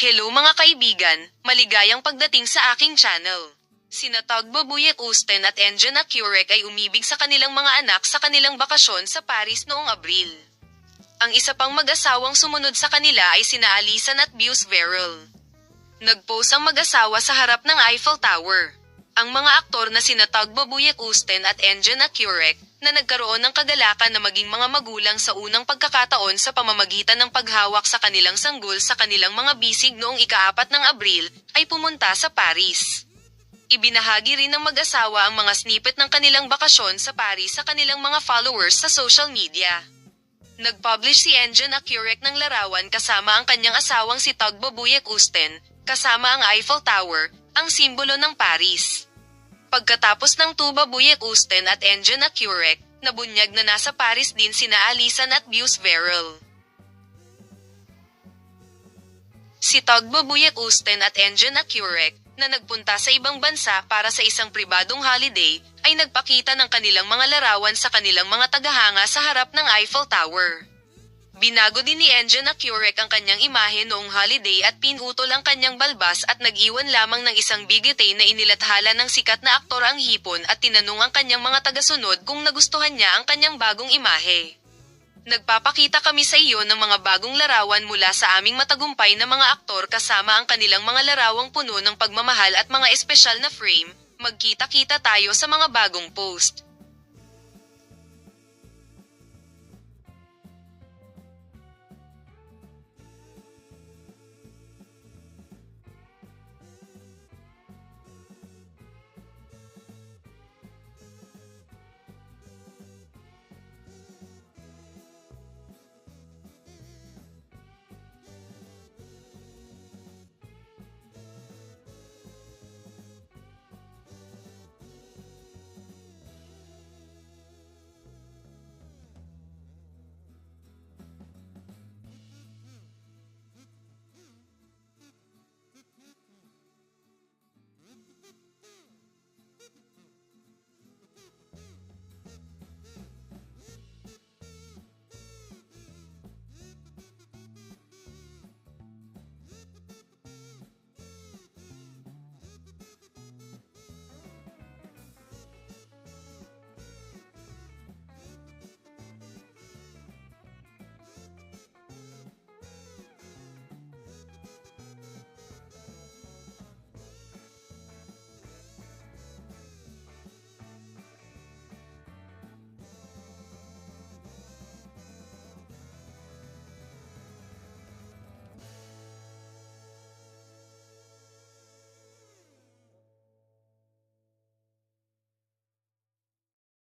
Hello mga kaibigan, maligayang pagdating sa aking channel. Sina Tagbo Buyek Usten at Engine Curek ay umibig sa kanilang mga anak sa kanilang bakasyon sa Paris noong Abril. Ang isa pang mag-asawang sumunod sa kanila ay sina Alisan at Buse Verrill. Nagpost ang mag-asawa sa harap ng Eiffel Tower. Ang mga aktor na sina Tagbo Buyek Usten at Engine Curek na nagkaroon ng kagalakan na maging mga magulang sa unang pagkakataon sa pamamagitan ng paghawak sa kanilang sanggol sa kanilang mga bisig noong ikaapat ng Abril, ay pumunta sa Paris. Ibinahagi rin ng mag-asawa ang mga snippet ng kanilang bakasyon sa Paris sa kanilang mga followers sa social media. Nag-publish si Engine Accurek ng larawan kasama ang kanyang asawang si Tugbo Buyek Usten, kasama ang Eiffel Tower, ang simbolo ng Paris. Pagkatapos ng tuba Buyek Usten at Engine na Curek, nabunyag na nasa Paris din sina Alisan at Buse Verrill. Si Togbo Buyek Usten at Engine na Curek, na nagpunta sa ibang bansa para sa isang pribadong holiday, ay nagpakita ng kanilang mga larawan sa kanilang mga tagahanga sa harap ng Eiffel Tower. Binago din ni Engine na Curek ang kanyang imahe noong holiday at pinutol ang kanyang balbas at nag-iwan lamang ng isang bigete na inilathala ng sikat na aktor ang hipon at tinanong ang kanyang mga tagasunod kung nagustuhan niya ang kanyang bagong imahe. Nagpapakita kami sa iyo ng mga bagong larawan mula sa aming matagumpay na mga aktor kasama ang kanilang mga larawang puno ng pagmamahal at mga espesyal na frame. Magkita-kita tayo sa mga bagong post.